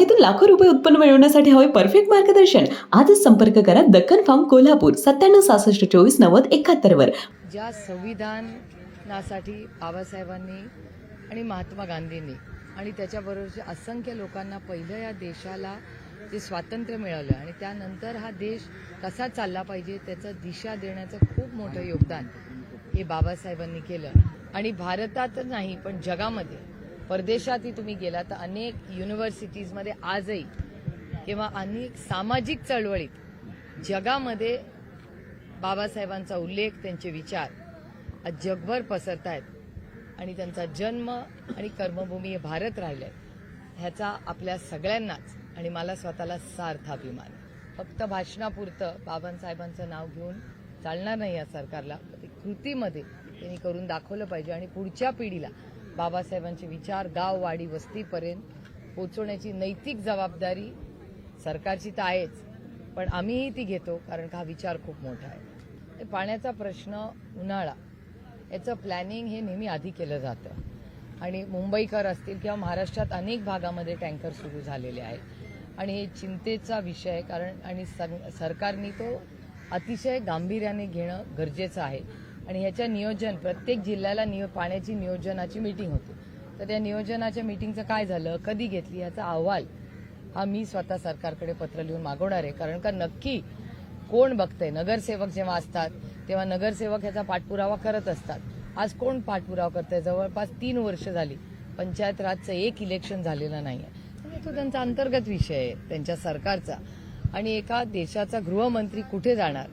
बागेतून लाखो रुपये उत्पन्न मिळवण्यासाठी हवे परफेक्ट मार्गदर्शन. आजच संपर्क करा दक्कन फार्म कोल्हापूर सत्त्याण्णव सहासष्ट चोवीस नव्वद एकाहत्तर वर. ज्या संविधानासाठी बाबासाहेबांनी आणि महात्मा गांधींनी आणि त्याच्याबरोबरच्या असंख्य लोकांना पहिलं या देशाला जे स्वातंत्र्य मिळालं आणि त्यानंतर हा देश कसा चालला पाहिजे त्याचं दिशा देण्याचं खूप मोठं योगदान हे बाबासाहेबांनी केलं. आणि भारतात नाही पण जगामध्ये परदेशातही तुम्ही गेला तर अनेक युनिव्हर्सिटीजमध्ये आजही किंवा अनेक सामाजिक चळवळीत जगामध्ये बाबासाहेबांचा उल्लेख त्यांचे विचार आज जगभर पसरत आहेत आणि त्यांचा जन्म आणि कर्मभूमी हे भारत राहिलं आहे ह्याचा आपल्या सगळ्यांनाच आणि मला स्वतःला सार्थ अभिमान फक्त भाषणापुरतं बाबासाहेबांचं नाव घेऊन चालणार नाही या सरकारला. कृतीमध्ये त्यांनी करून दाखवलं पाहिजे आणि पुढच्या पिढीला बाबासाहेबांचे विचार गाव वाडी वस्तीपर्यंत पोचवण्याची नैतिक जबाबदारी सरकारची तर आहेच. पण आम्हीही ती घेतो कारण का हा विचार खूप मोठा आहे. पाण्याचा प्रश्न उन्हाळा याचं प्लॅनिंग हे नेहमी आधी केलं जातं. आणि मुंबईकर असतील किंवा महाराष्ट्रात अनेक भागामध्ये टँकर सुरू झालेले आहेत. आणि हे चिंतेचा विषय आहे कारण आणि सं- सरकारने तो अतिशय गांभीर्याने घेणं गरजेचं आहे. आणि ह्याच्या नियोजन प्रत्येक जिल्ह्याला नियो पाण्याची नियोजनाची मीटिंग होती. तर त्या नियोजनाच्या मीटिंगचं काय झालं कधी घेतली याचा अहवाल हा मी स्वतः सरकारकडे पत्र लिहून मागवणार आहे. कारण का नक्की कोण बघतंय? नगरसेवक जेव्हा असतात तेव्हा नगरसेवक ह्याचा पाठपुरावा करत असतात. आज कोण पाठपुरावा करतंय? जवळपास तीन वर्ष झाली पंचायत राजचं एक इलेक्शन झालेलं नाही आहे तो त्यांचा अंतर्गत विषय आहे त्यांच्या सरकारचा. आणि एका देशाचा गृहमंत्री कुठे जाणार?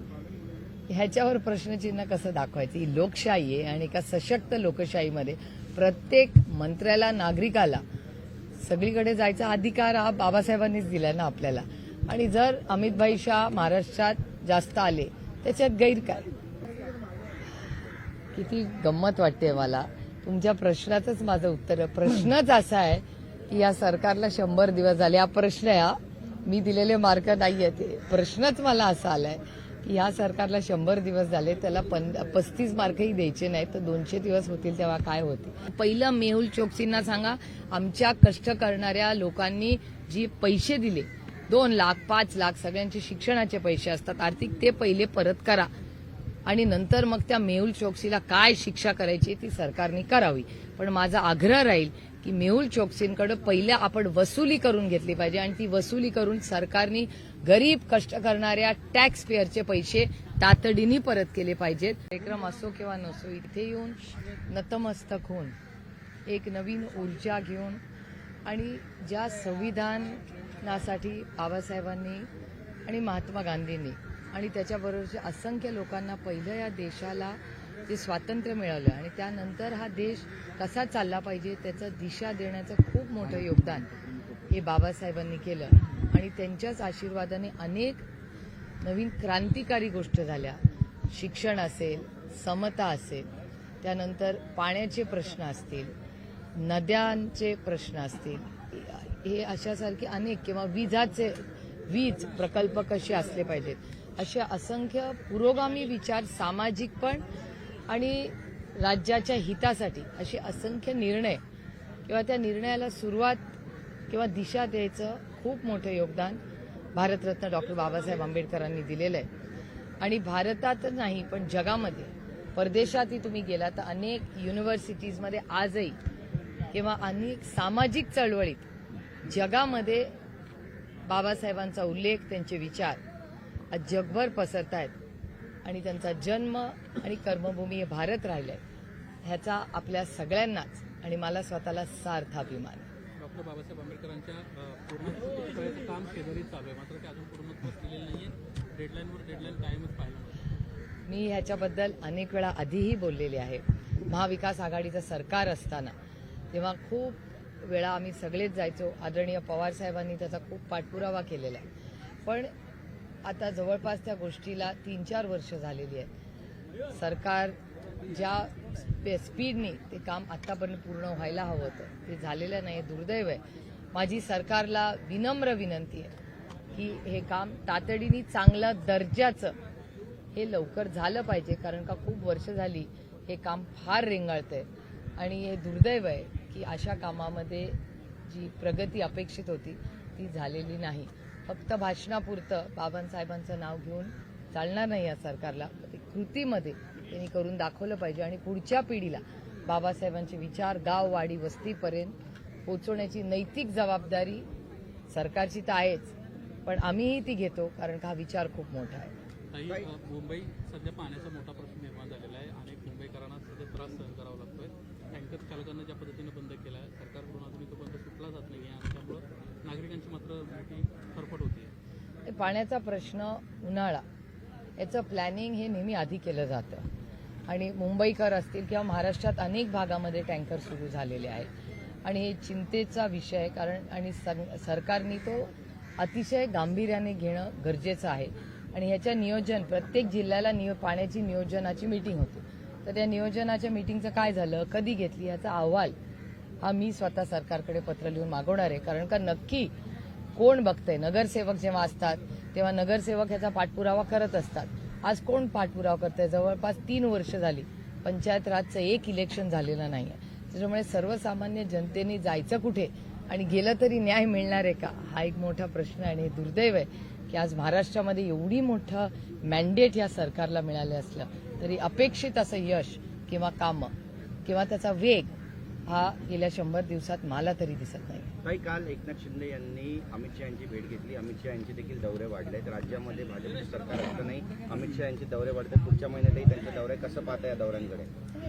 ह्याच्यावर प्रश्नचिन्ह कसं दाखवायचं? ही लोकशाही आहे आणि एका सशक्त लोकशाहीमध्ये प्रत्येक मंत्र्याला नागरिकाला सगळीकडे जायचा अधिकार हा बाबासाहेबांनीच दिला ना आपल्याला. आणि जर अमितभाई शाह महाराष्ट्रात जास्त आले त्याच्यात गैर काय किती गंमत वाटते मला. तुमच्या प्रश्नाचंच माझं उत्तर आहे. प्रश्नच असा आहे की या सरकारला शंभर दिवस झाले. हा प्रश्न आहे हा. मी दिलेले मार्क नाही आहे ते. प्रश्नच मला असा आलाय. या सरकारला शंभर दिवस झाले त्याला पं पस्तीस मार्कही द्यायचे नाही तर दोनशे दिवस होतील तेव्हा काय होते? पहिलं मेहुल चोक्सींना सांगा आमच्या कष्ट करणाऱ्या लोकांनी जी पैसे दिले दोन लाख पाच लाख सगळ्यांचे शिक्षणाचे पैसे असतात आर्थिक ते पहिले परत करा. आणि नंतर मग त्या मेहुल चोक्सीला काय शिक्षा करायची ती सरकारने करावी. पण माझा आग्रह राहील की मेहुल चोक्सींकडे पहिल्या आपण वसुली करून घेतली पाहिजे आणि ती वसुली करून सरकारने गरीब कष्ट करणाऱ्या टॅक्स पेअरचे पैसे तातडीने परत केले पाहिजेत. कार्यक्रम असो किंवा नसो इथे येऊन नतमस्तक होऊन एक नवीन ऊर्जा घेऊन आणि ज्या संविधानासाठी बाबासाहेबांनी आणि महात्मा गांधींनी आणि त्याच्याबरोबरच्या असंख्य लोकांना पहिलं या देशाला जे स्वातंत्र्य मिळालं आणि त्यानंतर हा देश कसा चालला पाहिजे त्याचं दिशा देण्याचं खूप मोठं योगदान हे बाबासाहेबांनी केलं. आणि त्यांच्याच आशीर्वादाने अनेक नवीन क्रांतिकारी गोष्ट झाल्या. शिक्षण असेल समता असेल त्यानंतर पाण्याचे प्रश्न असतील नद्यांचे प्रश्न असतील हे अशासारखे अनेक किंवा विजाचे वीज प्रकल्प कसे असले पाहिजेत? असे असंख्य पुरोगामी विचार सामाजिक पण आणि राज्याच्या हितासाठी असे असंख्य निर्णय किंवा त्या निर्णयाला सुरुवात किंवा दिशा द्यायचं खूप मोठं योगदान भारतरत्न डॉक्टर बाबासाहेब आंबेडकरांनी दिलेलं आहे. आणि भारतात नाही पण जगामध्ये परदेशातही तुम्ही गेला तर अनेक युनिव्हर्सिटीजमध्ये आजही किंवा अनेक सामाजिक चळवळीत जगामध्ये बाबासाहेबांचा उल्लेख त्यांचे विचार आज जगभर पसरत आहेत आणि त्यांचा जन्म आणि कर्मभूमी हे भारत राहिलं आहे ह्याचा आपल्या सगळ्यांनाच आणि मला स्वतःला सार्थ अभिमान डॉक्टर बाबासाहेब आंबेडकरांच्या करायचं काम शेजारी चालू आहे. मात्र ते अजून पूर्णत्व केलेलं डेडलाईनवर डेडलाईन कायमच मिळतं मी ह्याच्याबद्दल अनेक वेळा आधीही बोललेले आहे. महाविकास आघाडीचं सरकार असताना तेव्हा खूप वेळा आम्ही सगळेच जायचो. आदरणीय पवार साहेबांनी त्याचा खूप पाठपुरावा केलेला आहे. पण आता जवळपास त्या गोष्टीला तीन चार वर्ष झालेली आहेत. सरकार ज्या स्पीडने ते काम आतापर्यंत पूर्ण व्हायला हवं होतं ते झालेलं नाही दुर्दैव आहे. माझी सरकारला विनम्र विनंती आहे की हे काम तातडीने चांगलं दर्जाचं हे लवकर झालं पाहिजे कारण का खूप वर्ष झाली हे काम फार रेंगाळतंय. आणि हे दुर्दैव आहे की अशा कामामध्ये जी प्रगती अपेक्षित होती ती झालेली नाही. फक्त भाषणापुरतं बाबांसाहेबांचं नाव घेऊन चालणार नाही या सरकारला. ते कृतीमध्ये त्यांनी करून दाखवलं पाहिजे आणि पुढच्या पिढीला बाबासाहेबांचे विचार गाव वाडी वस्तीपर्यंत पोचवण्याची नैतिक जबाबदारी सरकारची तर आहेच. पण आम्हीही ती घेतो कारण का हा विचार खूप मोठा आहे. मुंबई सध्या पाण्याचा मोठा प्रश्न निर्माण झालेला आहे अनेक मुंबईकरांना सध्या त्रास सहन करावा लागतोय टँकर चालकांना ज्या पद्धतीने बंद केला आहे सरकारकडून अजूनही तो बंद सुटला जात नाही आणि त्यामुळं नागरिकांची मात्र मोठी फरफट होती हे पाण्याचा प्रश्न उन्हाळा याचं प्लॅनिंग हे नेहमी आधी केलं जातं. आणि मुंबईकर असतील किंवा महाराष्ट्रात अनेक भागामध्ये टँकर सुरू झालेले आहेत. आणि हे चिंतेचा विषय आहे कारण आणि सं- सरकारने तो अतिशय गांभीर्याने घेणं गरजेचं आहे. आणि ह्याच्या नियोजन प्रत्येक जिल्ह्याला नियो पाण्याची नियोजनाची मीटिंग होती. तर त्या नियोजनाच्या मीटिंगचं काय झालं कधी घेतली याचा अहवाल हा मी स्वतः सरकारकडे पत्र लिहून मागवणार आहे. कारण का नक्की कोण बघतंय? नगरसेवक जेव्हा असतात तेव्हा नगरसेवक ह्याचा पाठपुरावा करत असतात. आज कोण पाठपुरावा करतंय? जवळपास तीन वर्ष झाली. पंचायत राजचं एक इलेक्शन झालेलं नाही आहे त्याच्यामुळे सर्वसामान्य जनतेने जायचं कुठे? आणि गेलं तरी न्याय मिळणार आहे का? हा एक मोठा प्रश्न आहे आणि हे दुर्दैव आहे की आज महाराष्ट्रामध्ये एवढी मोठं मॅन्डेट या सरकारला मिळालं असलं तरी अपेक्षित असं यश किंवा कामं किंवा त्याचा वेग हा गेल्या शंभर दिवसात मला तरी दिसत नाही. काही काल एकनाथ शिंदे यांनी अमित शहा यांची भेट घेतली. अमित शहा यांचे देखील दौरे वाढले आहेत राज्यामध्ये भाजपचे सरकार असतानाही अमित शहा यांचे दौरे वाढतात. पुढच्या महिन्यातही त्यांचे दौरे कसं पाहता या दौऱ्यांकडे?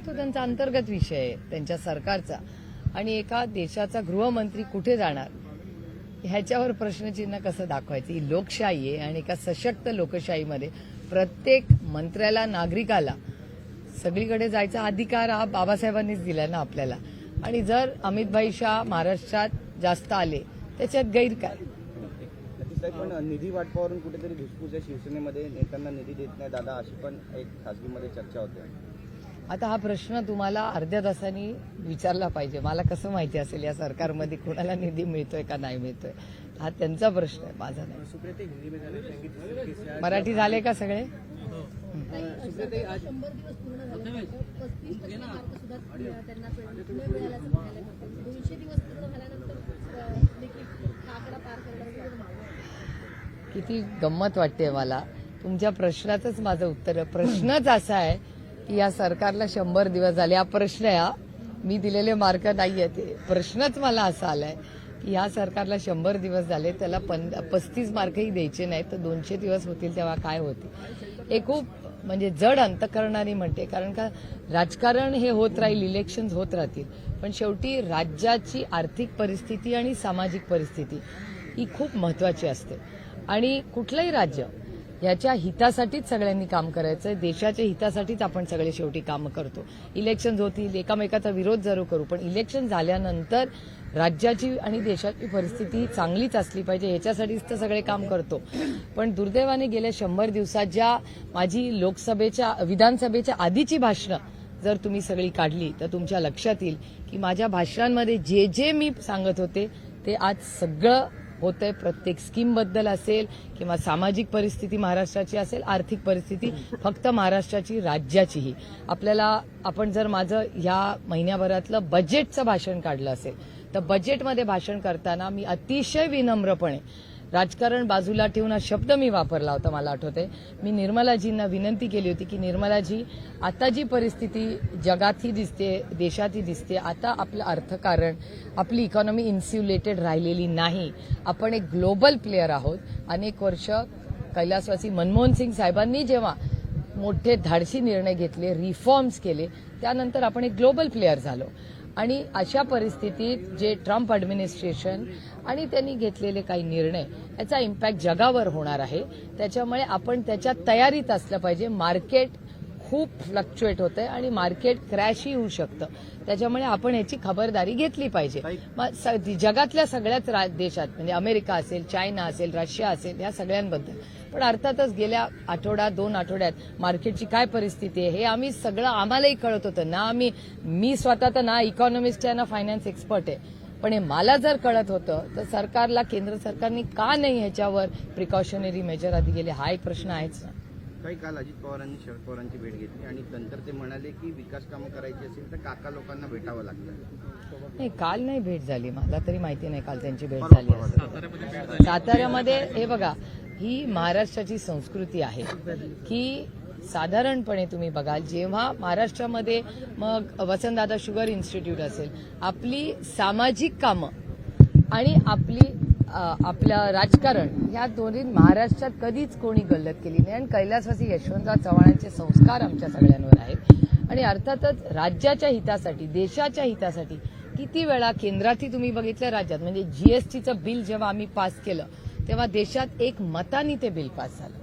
तो त्यांचा अंतर्गत विषय आहे त्यांच्या सरकारचा. आणि एका देशाचा गृहमंत्री कुठे जाणार? ह्याच्यावर प्रश्नचिन्ह कसं दाखवायचं? ही लोकशाही आहे आणि एका सशक्त लोकशाहीमध्ये प्रत्येक मंत्र्याला नागरिकाला सगळीकडे जायचा अधिकार हा बाबासाहेबांनीच दिला ना आपल्याला. आणि जर अमितभाई शाह महाराष्ट्रात जास्त आले त्याच्यात गैर काय? पण निधी वाटपावरून कुठेतरी धुसफूस आहे. शिवसेनेमध्ये नेत्यांना निधी देत नाही दादा अशी पण एक खासगीमध्ये चर्चा होते. आता हा प्रश्न तुम्हाला अर्ध्या तासांनी विचारला पाहिजे. मला कसं माहिती असेल या सरकारमध्ये कोणाला निधी मिळतोय का नाही मिळतोय? हा त्यांचा प्रश्न आहे माझा नाही. मराठी झाले का सगळे? शंभर दिवस पूर्ण झाले पस्तीस टक्के मार्क सुद्धा त्यांना मिळाल्याचं म्हणायला दोनशे दिवस पूर्ण झाल्यानंतर देखील हा आकडा पार किती गंमत वाटते मला. तुमच्या प्रश्नाचंच माझं उत्तर आहे. प्रश्नच असा आहे की या सरकारला शंभर दिवस झाले. हा प्रश्न आहे हा. मी दिलेले मार्क नाही आहे ते. प्रश्नच मला असा आलाय की या सरकारला शंभर दिवस झाले त्याला पन पस्तीस मार्कही द्यायचे नाहीत. तर दोनशे दिवस होतील तेव्हा काय होतील हे खूप म्हणजे जड अंतकरणाने म्हणते कारण का राजकारण हे होत राहील इलेक्शन होत राहतील. पण शेवटी राज्याची आर्थिक परिस्थिती आणि सामाजिक परिस्थिती ही खूप महत्वाची असते. आणि कुठलंही राज्य ह्याच्या हितासाठीच सगळ्यांनी काम करायचं देशाच्या हितासाठीच आपण सगळे शेवटी कामं करतो. इलेक्शन होतील एकामेकाचा विरोध जरूर करू पण इलेक्शन झाल्यानंतर राज्याची आणि देशाची परिस्थिती चांगलीच असली पाहिजे ह्याच्यासाठीच तर सगळे काम करतो. पण दुर्दैवाने गेल्या शंभर दिवसात ज्या माझी लोकसभेच्या विधानसभेच्या आधीची भाषणं जर तुम्ही सगळी काढली तर तुमच्या लक्षात येईल की माझ्या भाषणांमध्ये जे जे मी सांगत होते ते आज सगळं होतंय प्रत्येक स्कीमबद्दल असेल किंवा सामाजिक परिस्थिती महाराष्ट्राची असेल आर्थिक परिस्थिती फक्त महाराष्ट्राची राज्याचीही. आपल्याला आपण जर माझं ह्या महिन्याभरातलं बजेटचं भाषण काढलं असेल तर बजेटमध्ये भाषण करताना मी अतिशय विनम्रपणे राजकारण बाजूला ठेवून हा शब्द मी वापरला होता मला आठवते मी निर्मलाजींना विनंती केली होती की निर्मलाजी आता जी परिस्थिती जगातही दिसते देशातही दिसते आता आपलं अर्थकारण आपली इकॉनॉमी इन्स्युलेटेड राहिलेली नाही. आपण एक ग्लोबल प्लेअर आहोत. अनेक वर्ष कैलासवासी मनमोहन सिंग साहेबांनी जेव्हा मोठे धाडसी निर्णय घेतले रिफॉर्म्स केले त्यानंतर आपण एक ग्लोबल प्लेअर झालो. आणि अशा परिस्थितीत जे ट्रम्प ॲडमिनिस्ट्रेशन आणि त्यांनी घेतलेले काही निर्णय याचा इम्पॅक्ट जगावर होणार आहे. त्याच्यामुळे आपण त्याच्या तयारीत असलं पाहिजे. मार्केट खूप फ्लक्च्युएट होतंय आणि मार्केट क्रॅशही होऊ शकतं. त्याच्यामुळे आपण याची खबरदारी घेतली पाहिजे. मग जगातल्या सगळ्याच देशात म्हणजे अमेरिका असेल चायना असेल रशिया असेल या सगळ्यांबद्दल पण अर्थातच गेल्या आठवडा दोन आठवड्यात मार्केटची काय परिस्थिती आहे हे आम्ही सगळं आम्हालाही कळत होतं. ना आम्ही मी स्वतः तर ना इकॉनॉमिस्ट आहे ना फायनान्स एक्सपर्ट आहे. पण हे मला जर कळत होतं तर सरकारला केंद्र सरकारने का नाही ह्याच्यावर प्रिकॉशनरी मेजर आधी गेले? हा एक प्रश्न आहेच ना. काही काल अजित पवारांनी शरद पवारांची भेट घेतली आणि नंतर ते म्हणाले की विकास कामं करायची असेल तर काका लोकांना भेटावं लागतं. नाही काल नाही भेट झाली. मला तरी माहिती नाही काल त्यांची भेट झाली असेल. साताऱ्यामध्ये भेट झाली. साताऱ्यामध्ये हे बघा ही महाराष्ट्राची संस्कृती आहे. की साधारणपणे तुम्ही बघाल जेव्हा महाराष्ट्रामध्ये मग वसंतदादा शुगर इन्स्टिट्यूट असेल आपली सामाजिक कामं आणि आपली आपलं राजकारण या दोन्ही महाराष्ट्रात कधीच कोणी गल्लत केली नाही. आणि कैलासवासी यशवंतराव चव्हाणांचे संस्कार आमच्या सगळ्यांवर आहेत. आणि अर्थातच राज्याच्या हितासाठी देशाच्या हितासाठी किती वेळा केंद्रातही तुम्ही बघितलं राज्यात म्हणजे जीएसटीचं बिल जेव्हा आम्ही पास केलं तेव्हा देशात एक मतानी ते बिल पास झालं.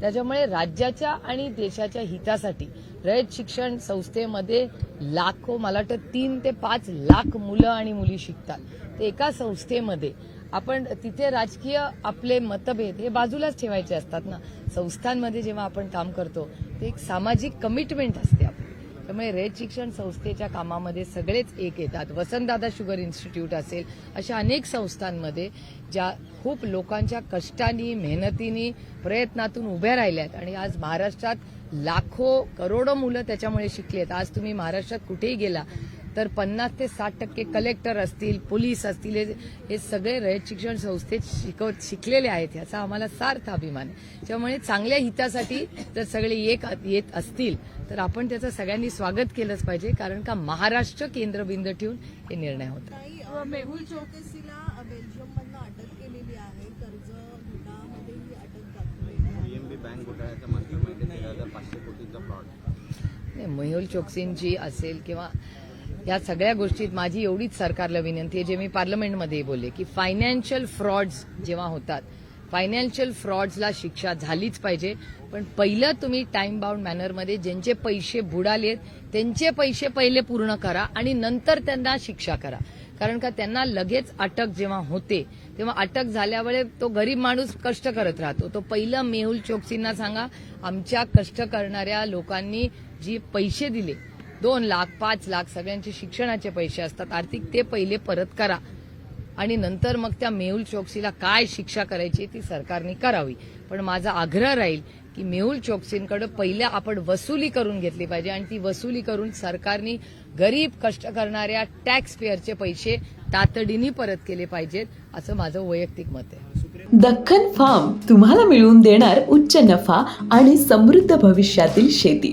त्याच्यामुळे राज्याच्या आणि देशाच्या हितासाठी रयत शिक्षण संस्थेमध्ये लाखो मला वाटतं तीन ते पाच लाख मुलं आणि मुली शिकतात. ते एका संस्थेमध्ये आपण तिथे राजकीय आपले मतभेद हे बाजूलाच ठेवायचे असतात ना. संस्थांमध्ये जेव्हा आपण काम करतो ते एक सामाजिक कमिटमेंट असते आपण त्यामुळे रयत शिक्षण संस्थेच्या कामामध्ये सगळेच एक येतात. वसंतदादा शुगर इन्स्टिट्यूट असेल अशा अनेक संस्थांमध्ये ज्या खूप लोकांच्या कष्टानी मेहनतीनी प्रयत्नातून उभ्या राहिल्यात आणि आज महाराष्ट्रात लाखो करोडो मुलं त्याच्यामुळे शिकली आहेत आज तुम्ही महाराष्ट्रात कुठेही गेला तर पन्नास ते साठ टक्के कलेक्टर असतील पोलीस असतील हे- सगळे रयत शिक्षण संस्थेत शिकव शिकलेले आहेत याचा आम्हाला सार्थ अभिमान आहे. त्यामुळे चांगल्या हितासाठी जर सगळे एक येत असतील तर आपण त्याचं सगळ्यांनी स्वागत केलंच पाहिजे कारण का महाराष्ट्र केंद्रबिंद ठेवून हे निर्णय अ, मेहुल चौकसीला बेल्जियममधनं अटक केलेली आहे. कर्ज घोटाळ्यामध्येही अटक बँक घोटाळ्याच्या माध्यमातून तेरा हजार पाचशे कोटीचा फ्रॉड नाही, मेहुल चोक्सींची असेल किंवा या सगळ्या गोष्टीत माझी एवढीच सरकारला विनंती आहे जे मी पार्लमेंटमध्ये बोलले की फायनान्शियल फ्रॉड्स जेव्हा होतात फायनान्शियल फ्रॉड्सला शिक्षा झालीच पाहिजे. पण पहिलं तुम्ही टाइम बाउंड मॅनरमध्ये ज्यांचे पैसे बुडालेत त्यांचे पैसे पहिले पूर्ण करा आणि नंतर त्यांना शिक्षा करा. कारण का त्यांना लगेच अटक जेव्हा होते तेव्हा अटक झाल्यामुळे तो गरीब माणूस कष्ट करत राहतो. तो पहिलं मेहुल चोक्सींना सांगा आमच्या कष्ट करणाऱ्या लोकांनी जी पैसे दिले दोन लाख पाच लाख सगळ्यांचे शिक्षणाचे पैसे असतात. आर्थिक ते पहिले परत करा. आणि नंतर मग त्या मेहुल चोक्सीला काय शिक्षा करायची ती सरकारने करावी. पण माझा आग्रह राहील की मेहुल चोक्सींकडे पहिल्या आपण वसुली करून घेतली पाहिजे आणि ती वसुली करून सरकारने गरीब कष्ट करणाऱ्या टॅक्स पेअरचे पैसे तातडीने परत केले पाहिजेत असं माझं वैयक्तिक मत आहे. दख्खन फार्म तुम्हाला मिळवून देणार उच्च नफा आणि समृद्ध भविष्यातील शेती.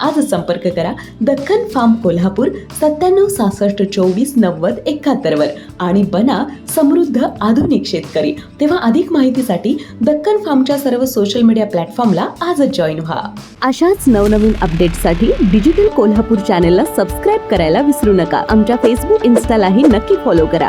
आज संपर्क करा दक्कन फार्म कोल्हापूर सत्त्याण्णव सहासष्ट चोवीस नव्वद एकाहत्तरवर आणि बना समृद्ध आधुनिक शेतकरी. तेव्हा अधिक माहितीसाठी दक्कन फार्मच्या सर्व सोशल मीडिया प्लॅटफॉर्मला आजच जॉईन व्हा. अशाच नवनवीन अपडेट्ससाठी डिजिटल कोल्हापूर चॅनेलला सबस्क्राईब करायला विसरू नका. आमच्या फेसबुक इन्स्टालाही नक्की फॉलो करा.